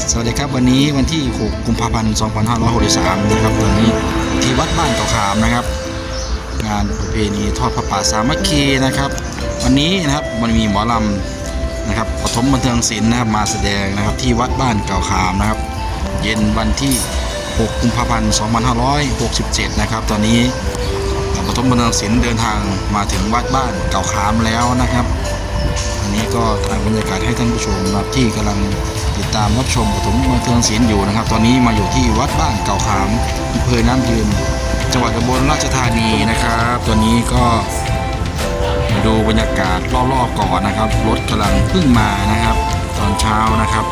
สวัสดีครับวันนี้วันที่ 6 กุมภาพันธ์ 2563 นะครับตอนนี้ที่วัดบ้านเก่าขามนะครับ งานประเพณีทอดพระป่าสามัคคีนะครับ วันนี้นะครับมันมีหมอลำนะครับปฐมบันเทิงศิลป์นะครับมาแสดงนะครับที่วัดบ้านเก่าขามนะครับ เย็นวันที่ 6 กุมภาพันธ์ 2567 นะครับ ตอนนี้ปฐมบันเทิงศิลป์เดินทางมาถึงวัดบ้านเก่าขามแล้วนะครับ อันนี้ก็ถ่ายบรรยากาศให้ท่านผู้ชมนะครับที่กำลังติดตามรับชมปฐมบันเทิงศิลป์อยู่นะครับ ตอนนี้มาอยู่ที่วัดบ้านเก่าขามอำเภอน้ำยืน จังหวัดอุบลราชธานีนะครับตอนนี้ก็มาดูบรรยากาศรอบๆก่อนนะครับรถกำลังเพิ่งมานะครับ ตอนเช้านะครับ